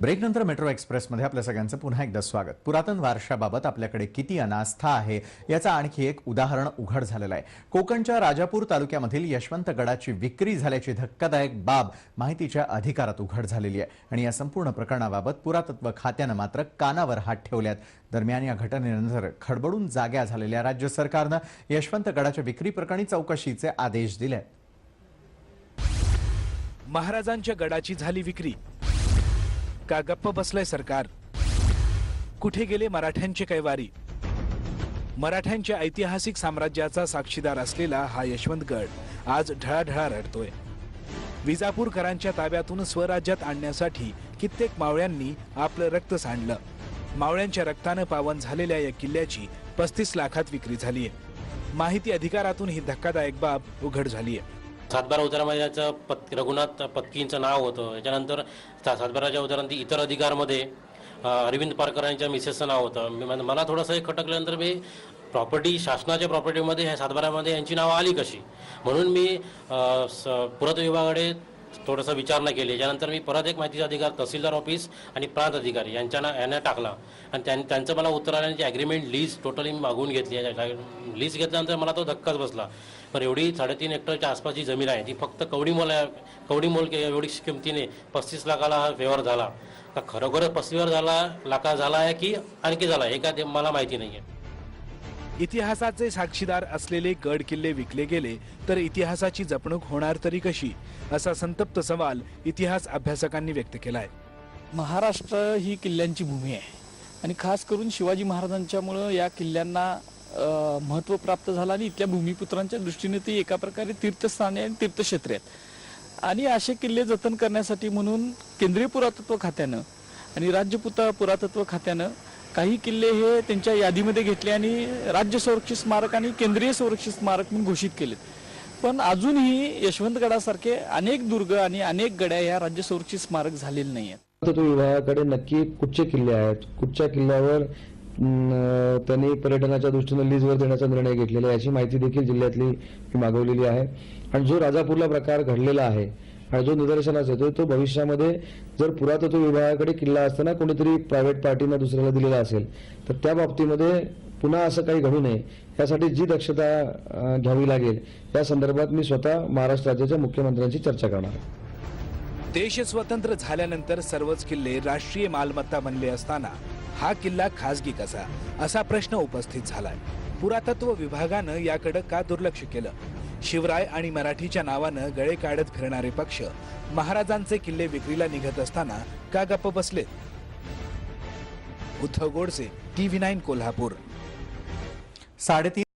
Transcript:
ब्रेकनंतर metro एक्सप्रेसमध्ये आपल्या सगळ्यांचं पुन्हा एकदा स्वागत. पुरातन वारशाबाबत आपल्याकडे किती अनास्था आहे याचं आणखी एक उदाहरण उघड झालेलं आहे. कोकणच्या राजापूर तालुक्यामधील यशवंतगडाची विक्री झाल्याची धक्कादायक बाब माहितीच्या अधिकारात उघड झालेली आहे. आणि या संपूर्ण प्रकरणाबाबत पुरातत्व खात्यानं मात्र कानावर हात ठेवल्यात. दरम्यान या घटनेनंतर खडबडून जाग्या झालेल्या राज्य सरकारनं यशवंतगडाच्या विक्री प्रकरणी चौकशीचे आदेश दिले आहेत. महाराजांच्या गडाची झाली विक्री. का गप्प बसलंय सरकार? कुठे गेले मराठ्यांचे कैवारी? मराठ्यांच्या ऐतिहासिक साम्राज्याचा साक्षीदार असलेला हा यशवंतगड आज ढळाढळा रडतोय. विजापूरकरांच्या ताब्यातून स्वराज्यात आणण्यासाठी कित्येक मावळ्यांनी आपलं रक्त सांडलं. मावळ्यांच्या रक्तानं पावन झालेल्या या किल्ल्याची पस्तीस लाखात विक्री झालीय. माहिती अधिकारातून ही धक्कादायक बाब उघड झालीय. सातबारा उतारामध्ये याचं पत रघुनाथ पत्कींचं नाव होतं. याच्यानंतर सातबाराच्या उतारानंतर इतर अधिकारमध्ये अरविंद पारकर यांच्या मिसेसचं नाव होतं. मला- थोडंसं हे खटकल्यानंतर मी प्रॉपर्टी शासनाच्या प्रॉपर्टीमध्ये ह्या सातबारामध्ये यांची नावं आली कशी? म्हणून मी स- पुरातत्व विभागाकडे थोडासा विचारणा केली. याच्यानंतर मी परत एक माहितीचा अधिकार तहसीलदार ऑफिस आणि प्रांत अधिकारी यांच्यानं यांना टाकला. आणि त्यां त्यांचं मला उत्तर आल्यानंतर ॲग्रीमेंट लीज टोटली मी मागवून घेतली लीज घेतल्यानंतर मला तो धक्काच बसला. पण एवढी साडेतीन हेक्टरच्या आसपासची जमीन आहे ती फक्त कवडी मोल कवडी मोल के- एवढी किमतीने पस्तीस लाखाला हा व्यवहार झाला. खरोखर खरोखरच पस्तीस झाला लाखा झाला आहे की आणखी झाला आहे? हे काय ते मला माहिती नाही आहे इतिहासाचे साक्षीदार असलेले गड किल्ले विकले गेले तर इतिहासाची जपणूक होणार तरी कशी? असा संतप्त सवाल इतिहास अभ्यासकांनी व्यक्त केलाय. महाराष्ट्र ही किल्ल्यांची भूमी आहे. आणि खास करून शिवाजी महाराजांच्यामुळं या किल्ल्यांना महत्त्व प्राप्त झालं आणि इथल्या भूमिपुत्रांच्या दृष्टीने ती एका प्रकारे तीर्थस्थाने आणि तीर्थक्षेत्रे आहेत. आणि असे किल्ले जतन करण्यासाठी म्हणून केंद्रीय पुरातत्व खात्यानं आणि राज्य पुता पुरातत्व खात्यानं काही किल्ले हे त्यांच्या यादीमध्ये घेतले आणि राज्य संरक्षित स्मारक आणि केंद्रीय संरक्षित स्मारक म्हणून घोषित केलेत. पण अजूनही यशवंतगडासारखे अनेक दुर्ग आणि अनेक गड्या या राज्य संरक्षित स्मारक झालेले नाही आहेत विभागाकडे नक्की कुठचे किल्ले आहेत? कुठच्या किल्ल्यावर त्यांनी पर्यटनाच्या दृष्टीने लीजवर देण्याचा निर्णय घेतलेला आहे? याची माहिती देखील जिल्ह्यातली मागवलेली आहे. आणि जो राजापूरला प्रकार घडलेला आहे आणि जो निदर्शनास येतो तो भविष्यामध्ये जर पुरातत्व विभागाकडे किल्ला असताना कोणीतरी प्रायव्हेट पार्टीनं दुसऱ्याला दिलेला असेल तर त्या बाबतीमध्ये पुन्हा असं काही घडू नये. यासाठी जी दक्षता घ्यावी लागेल या संदर्भात मी स्वतः महाराष्ट्र राज्याच्या मुख्यमंत्र्यांशी चर्चा करणार देश स्वतंत्र झाल्यानंतर सर्वच किल्ले राष्ट्रीय मालमत्ता बनले असताना हा किल्ला खासगी कसा? असा प्रश्न उपस्थित झालाय. पुरातत्व विभागानं याकडे का दुर्लक्ष केलं? शिवराय आणि मराठीच्या नावानं गळे काढत फिरणारे पक्ष महाराजांचे किल्ले विक्रीला निघत असताना का गप्प बसलेत? Uddhav Godse TV nine Kolhapur. साडेतीन